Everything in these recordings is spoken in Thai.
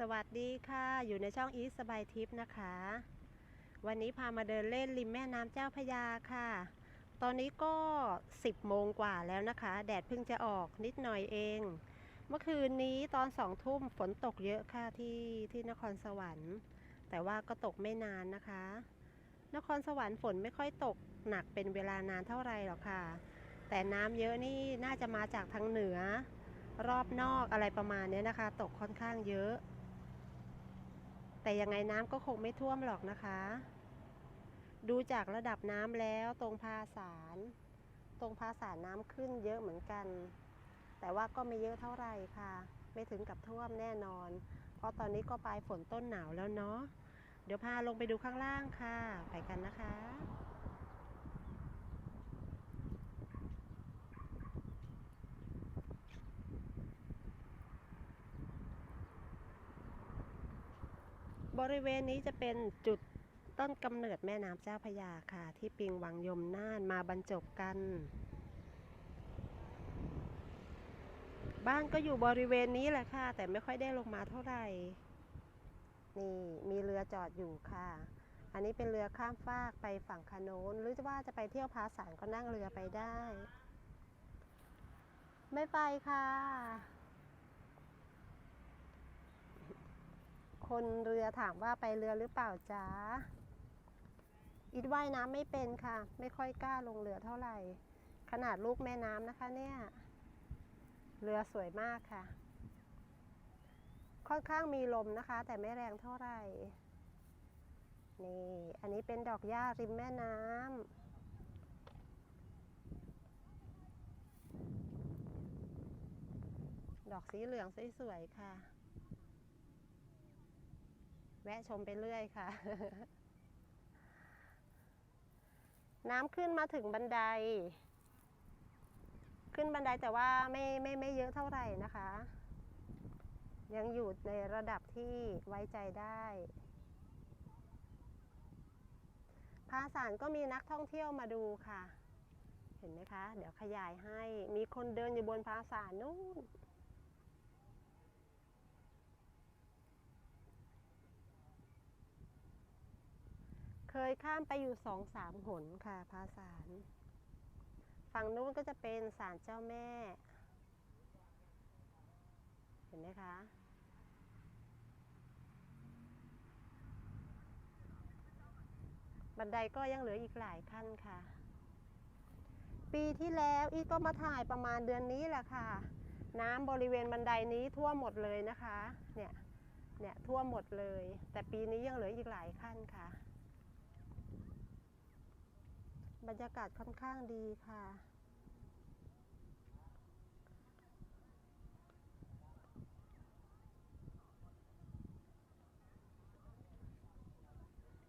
สวัสดีค่ะ อยู่ในช่องอีสบายทิปนะคะ วันนี้พามาเดินเล่นริมแม่น้ำเจ้าพยาค่ะ ตอนนี้ก็ 10 โมงกว่าแล้วนะคะ แดดเพิ่งจะออกนิดหน่อยเอง เมื่อคืนนี้ตอนสองทุ่มฝนตกเยอะค่ะที่ที่นครสวรรค์ แต่ว่าก็ตกไม่นานนะคะ นครสวรรค์ฝนไม่ค่อยตกหนักเป็นเวลานานเท่าไหร่หรอกค่ะ แต่น้ำเยอะนี่น่าจะมาจากทางเหนือ รอบนอกอะไรประมาณนี้นะคะ ตกค่อนข้างเยอะ แต่ยังไงน้ำก็คงไม่ท่วมหรอกนะคะ ดูจากระดับน้ำแล้วตรงพาสารตรงพาสารน้ำขึ้นเยอะเหมือนกัน แต่ว่าก็ไม่เยอะเท่าไหร่ค่ะ ไม่ถึงกับท่วมแน่นอน เพราะตอนนี้ก็ปลายฝนต้นหนาวแล้วเนาะเดี๋ยวพาลงไปดูข้างล่างค่ะ ไปกันนะคะ บริเวณนี้จะเป็นจุดต้นกำเนิดแม่น้ำเจ้าพยาค่ะ ที่ปิงวังยมน่านมาบรรจบกัน บ้านก็อยู่บริเวณนี้แหละค่ะ แต่ไม่ค่อยได้ลงมาเท่าไหร่ นี่มีเรือจอดอยู่ค่ะ อันนี้เป็นเรือข้ามฟากไปฝั่งคานนหรือว่าจะไปเที่ยวพาสารก็นั่งเรือไปได้ ไม่ไปค่ะ คนเรือถามว่าไปเรือหรือเปล่าจ๊ะอิดว่ายน้ำไม่เป็นค่ะ ไม่ค่อยกล้าลงเรือเท่าไหร่ ขนาดลูกแม่น้ำนะคะเนี่ยเรือสวยมากค่ะ ค่อนข้างมีลมนะคะ แต่ไม่แรงเท่าไหร่นี่ อันนี้เป็นดอกหญ้าริมแม่น้ำดอกสีเหลืองสวยๆค่ะ แวะชมไปเรื่อยค่ะ น้ำขึ้นมาถึงบันได ขึ้นบันไดแต่ว่าไม่ไม่ไม่เยอะเท่าไหร่นะคะ ยังอยู่ในระดับที่ไว้ใจได้พาสารก็มีนักท่องเที่ยวมาดูค่ะ เห็นไหมคะ เดี๋ยวขยายให้ มีคนเดินอยู่บนพาสารนู่น เคยข้ามไปอยู่สองสามหนค่ะพาสารฝั่งนู้นก็จะเป็นศาลเจ้าแม่ เห็นไหมคะ บันไดก็ยังเหลืออีกหลายขั้นค่ะ ปีที่แล้วอีก็มาถ่ายประมาณเดือนนี้แหละค่ะ น้ำบริเวณบันไดนี้ท่วมหมดเลยนะคะ เนี่ย เนี่ยท่วมหมดเลย แต่ปีนี้ยังเหลืออีกหลายขั้นค่ะ บรรยากาศค่อนข้างดีค่ะ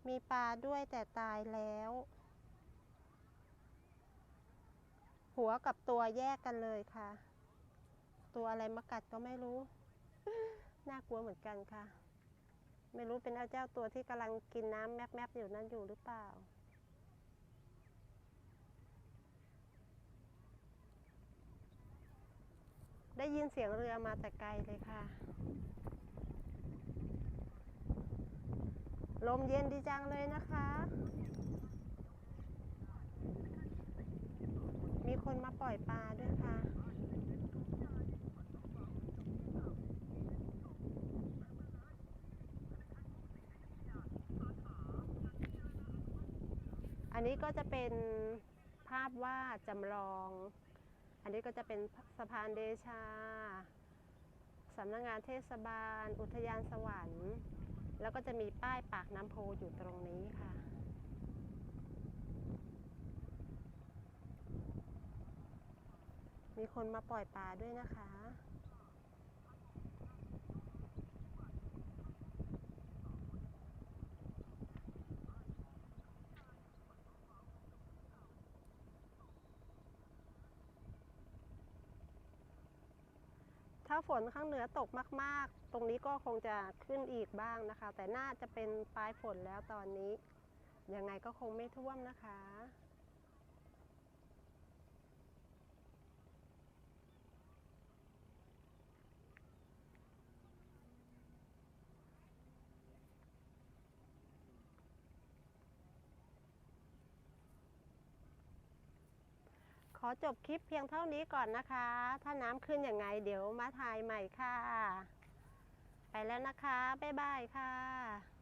มีปลาด้วยแต่ตายแล้ว หัวกับตัวแยกกันเลยค่ะ ตัวอะไรมากัดก็ไม่รู้ น่ากลัวเหมือนกันค่ะ ไม่รู้เป็นเจ้าตัวที่กำลังกินน้ำแมบๆอยู่นั่นอยู่หรือเปล่า ได้ยินเสียงเรือมาแต่ไกลเลยค่ะ ลมเย็นดีจังเลยนะคะ มีคนมาปล่อยปลาด้วยค่ะอันนี้ก็จะเป็นภาพวาดจำลอง อันนี้ก็จะเป็นสะพานเดชาสำนักงงานเทศบาล อุทยานสวรรค์ แล้วก็จะมีป้ายปากน้ำโพอยู่ตรงนี้ค่ะ มีคนมาปล่อยปลาด้วยนะคะาฝนข้างเหนือตกมาก ๆ ตรงนี้ก็คงจะขึ้นอีกบ้างนะคะ แต่น่าจะเป็นปลายฝนแล้วตอนนี้ ยังไงก็คงไม่ท่วมนะคะ อจบคลิปเพียงเท่านี้ก่อนนะคะ ถ้าน้ำขึ้นยังไงเดี๋ยวมาถ่ายใหม่ค่ะ ไปแล้วนะคะ บ๊ายบายค่ะ